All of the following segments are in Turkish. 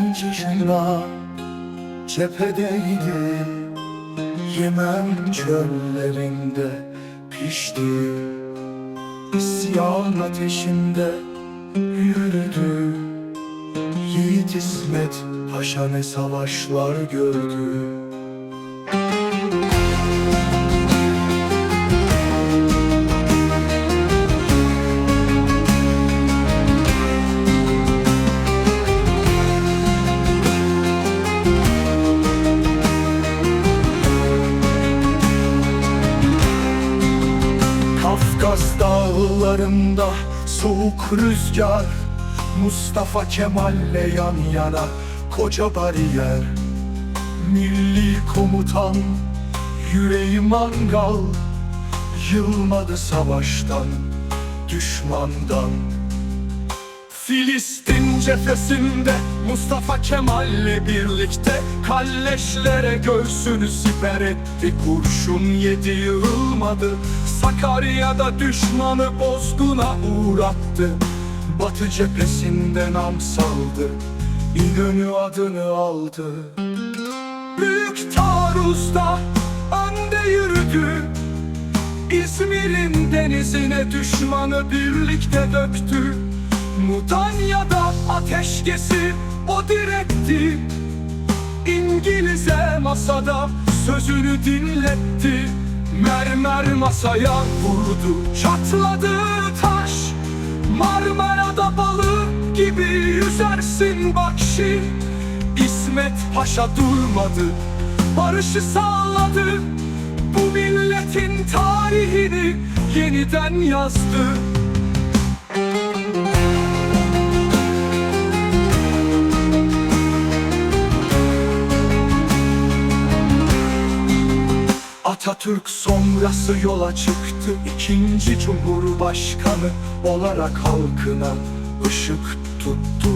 incişla Cephedeydi. Yemen çöllerinde pişti. İsyan ateşinde yürüdü. Yiğit İsmet Paşa ne savaşlar gördü. Kafkas dağlarında soğuk rüzgar Mustafa Kemal'le yan yana koca bariyer. Milli komutan yüreği mangal Yılmadı savaştan düşmandan. Filistin cephesinde Mustafa Kemal'le birlikte Kalleşlere göğsünü siper etti. Kurşun yedi yığılmadı. Sakarya'da düşmanı bozguna uğrattı. Batı cephesinde nam saldı. İnönü adını aldı. Büyük taarruzda önde yürüdü. İzmir'in denizine düşmanı birlikte döktü. Mudanya'da ateşkesi o diretti İngiliz'e masada sözünü dinletti. Mermer masaya vurdu. Çatladı taş. Marmara'da balık gibi yüzersin bak İsmet Paşa durmadı. Barışı sağladı. Bu milletin tarihini yeniden yazdı Atatürk sonrası yola çıktı. İkinci Cumhurbaşkanı olarak halkına ışık tuttu.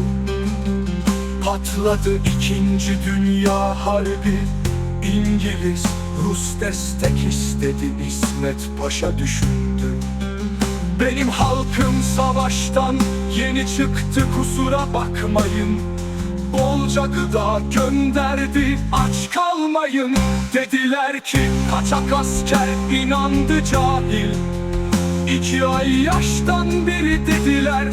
Patladı ikinci Dünya Harbi. İngiliz, Rus destek istedi. İsmet Paşa düşündü. Benim halkım savaştan yeni çıktı. Kusura bakmayın Bolca gıda gönderdi. Aç kalmayın Dediler ki kaçak asker inandı cahil. İki ay yaştan beri dediler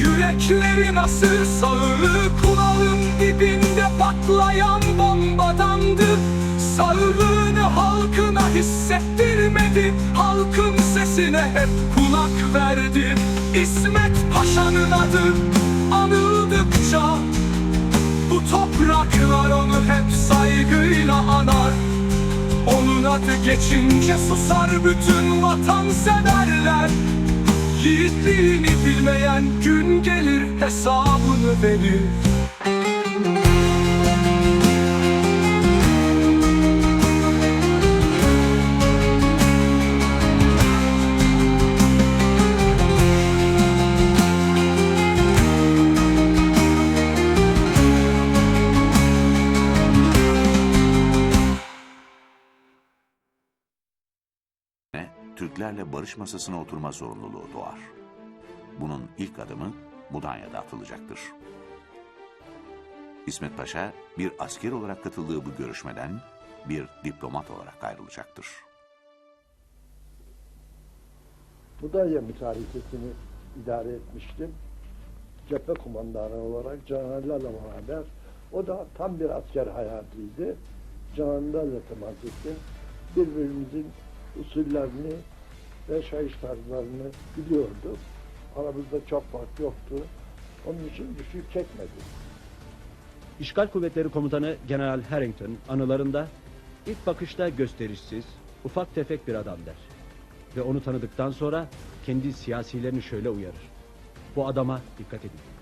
Yürekleri nasır sağırı kulağın dibinde patlayan bombadandı. Sağırlığını halkına hissettirmedi. Halkın sesine hep kulak verdi. İsmet Paşa'nın adı anıldıkça bu topraklar onu hep saygıyla anar. Onun adı geçince susar bütün vatanseverler. Yiğitliğini bilmeyen gün gelir hesabını verir Türklerle barış masasına oturma zorunluluğu doğar. Bunun ilk adımı Mudanya'da atılacaktır. İsmet Paşa bir asker olarak katıldığı bu görüşmeden bir diplomat olarak ayrılacaktır. Mudanya mütarekesini idare etmiştim. Cephe kumandanı olarak Cananlarla beraber. O da tam bir asker hayatıydı. Cananlarla temas ettim. Birbirimizin usullerini ve şahiş tarzlarını biliyorduk. Aramızda çok fark yoktu. Onun için güçlük çekmedik. İşgal Kuvvetleri Komutanı General Harrington anılarında ilk bakışta gösterişsiz, ufak tefek bir adam der. Ve onu tanıdıktan sonra kendi siyasilerini şöyle uyarır. Bu adama dikkat edin.